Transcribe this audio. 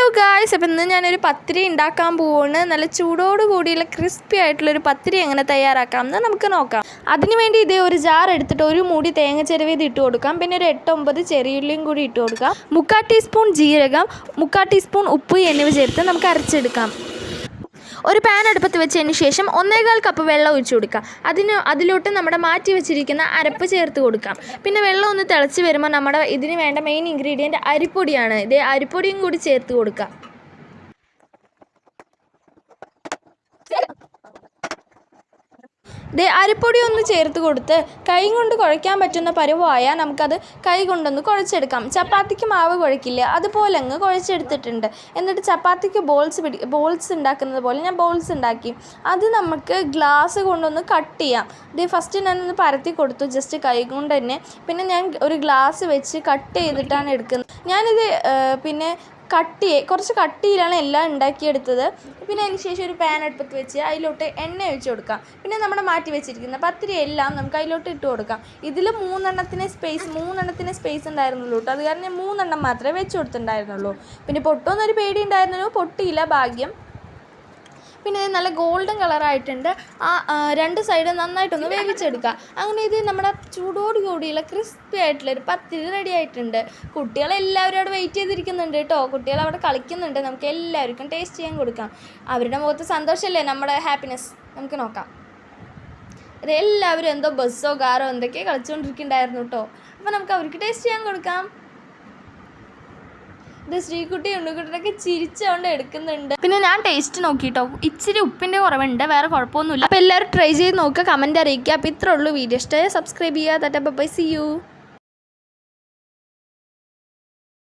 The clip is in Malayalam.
ഹലോ ഗായ്സ് അപ്പം ഇന്ന് ഞാനൊരു പത്തിരി ഉണ്ടാക്കാൻ പോവാണ്. നല്ല ചൂടോട് കൂടിയുള്ള ക്രിസ്പി ആയിട്ടുള്ളൊരു പത്തിരി എങ്ങനെ തയ്യാറാക്കാം എന്ന് നമുക്ക് നോക്കാം. അതിന് വേണ്ടി ഇതേ ഒരു ജാർ എടുത്തിട്ട് ഒരു മൂടി തേങ്ങ ചിരവിയത് ഇട്ട് കൊടുക്കാം. പിന്നെ ഒരു എട്ടൊമ്പത് ചെറിയുള്ളിയും കൂടി ഇട്ട് കൊടുക്കാം. മുക്കാൽ ടീസ്പൂൺ ജീരകം മുക്കാൽ ടീസ്പൂൺ ഉപ്പ് എന്നിവ ചേർത്ത് നമുക്ക് അരച്ചെടുക്കാം. ഒരു പാൻ അടുപ്പത്ത് വെച്ചതിന് ശേഷം ഒന്നേകാൽ കപ്പ് വെള്ളം ഒഴിച്ചു കൊടുക്കാം അതിന് അതിലോട്ട് നമ്മുടെ മാറ്റി വെച്ചിരിക്കുന്ന അരപ്പ് ചേർത്ത് കൊടുക്കാം. പിന്നെ വെള്ളം ഒന്ന് തിളച്ച് വരുമ്പോൾ നമ്മുടെ ഇതിന് വേണ്ട മെയിൻ ഇൻഗ്രീഡിയന്റ് അരിപ്പൊടിയാണ്. ഇത് അരിപ്പൊടിയും കൂടി ചേർത്ത് കൊടുക്കാം ദേ അരിപ്പൊടി ഒന്ന് ചേർത്ത് കൊടുത്ത് കൈ കൊണ്ട് കുഴയ്ക്കാൻ പറ്റുന്ന പരുവമായാൽ നമുക്കത് കൈ കൊണ്ടൊന്ന് കുഴച്ചെടുക്കാം. ചപ്പാത്തിക്ക് മാവ് കുഴക്കില്ല അതുപോലെ അങ്ങ് കുഴച്ചെടുത്തിട്ടുണ്ട്. എന്നിട്ട് ചപ്പാത്തിക്ക് ബോൾസ് പിടി ബോൾസ് ഉണ്ടാക്കുന്നത് പോലെ ഞാൻ ബോൾസ് ഉണ്ടാക്കി. അത് നമുക്ക് ഗ്ലാസ് കൊണ്ടൊന്ന് കട്ട് ചെയ്യാം. ദേ ഫസ്റ്റ് ഞാനൊന്ന് പരത്തി കൊടുത്തു. ജസ്റ്റ് കൈ കൊണ്ട് തന്നെ. പിന്നെ ഞാൻ ഒരു ഗ്ലാസ് വെച്ച് കട്ട് ചെയ്തിട്ടാണ് എടുക്കുന്നത്. ഞാനിത് പിന്നെ കട്ടി കുറച്ച് കട്ടിയിലാണ് എല്ലാം ഉണ്ടാക്കിയെടുത്തത്. പിന്നെ അതിന് ശേഷം ഒരു പാൻ അടുപ്പത്ത് വെച്ച് അതിലോട്ട് എണ്ണ ഒഴിച്ച് കൊടുക്കാം. പിന്നെ നമ്മുടെ മാറ്റി വെച്ചിരിക്കുന്ന പത്തിരി എല്ലാം നമുക്ക് അതിലോട്ട് ഇട്ട് കൊടുക്കാം. ഇതിൽ മൂന്നെണ്ണത്തിന് സ്പേസ് മൂന്നെണ്ണത്തിന് സ്പേസ് ഉണ്ടായിരുന്നുള്ളൂ കേട്ടോ. അത് കാരണം മൂന്നെണ്ണം മാത്രമേ വെച്ച് കൊടുത്തിട്ടുണ്ടായിരുന്നുള്ളൂ. പിന്നെ പൊട്ടുമെന്നൊരു പേടി ഉണ്ടായിരുന്നുള്ളൂ പൊട്ടിയില്ല ഭാഗ്യം. പിന്നെ ഇത് നല്ല ഗോൾഡൻ കളറായിട്ടുണ്ട്. ആ രണ്ട് സൈഡ് നന്നായിട്ടൊന്ന് വേവിച്ചെടുക്കുക അങ്ങനെ ഇത് നമ്മുടെ ചൂടോട് കൂടിയുള്ള ക്രിസ്പി ആയിട്ടുള്ള ഒരു പത്തിരി റെഡി ആയിട്ടുണ്ട്. കുട്ടികളെല്ലാവരും അവിടെ വെയിറ്റ് ചെയ്തിരിക്കുന്നുണ്ട് കേട്ടോ. കുട്ടികൾ അവിടെ കളിക്കുന്നുണ്ട്. നമുക്ക് എല്ലാവർക്കും ടേസ്റ്റ് ചെയ്യാൻ കൊടുക്കാം. അവരുടെ മുഖത്ത് സന്തോഷമല്ലേ? നമ്മുടെ ഹാപ്പിനെസ് നമുക്ക് നോക്കാം. എല്ലാവരും എന്തോ ബസ്സോ കാറോ എന്തൊക്കെയോ കളിച്ചുകൊണ്ടിരിക്കുന്നുണ്ടായിരുന്നു കേട്ടോ. അപ്പോൾ നമുക്ക് അവർക്ക് ടേസ്റ്റ് ചെയ്യാൻ കൊടുക്കാം. ഇത് ശ്രീകുട്ടി ഉണ്ണിക്കുട്ടനൊക്കെ ചിരിച്ചോണ്ട് എടുക്കുന്നുണ്ട്. പിന്നെ ഞാൻ ടേസ്റ്റ് നോക്കിട്ടോ. ഇച്ചിരി ഉപ്പിന്റെ കുറവുണ്ട് വേറെ കുഴപ്പമൊന്നുമില്ല. അപ്പോൾ എല്ലാവരും ട്രൈ ചെയ്ത് നോക്കുക കമന്റ് അറിയിക്കുക. അപ്പോൾ ഇത്രേ ഉള്ളൂ വീഡിയോ. ഇഷ്ടമായ സബ്സ്ക്രൈബ് ചെയ്യുക. C U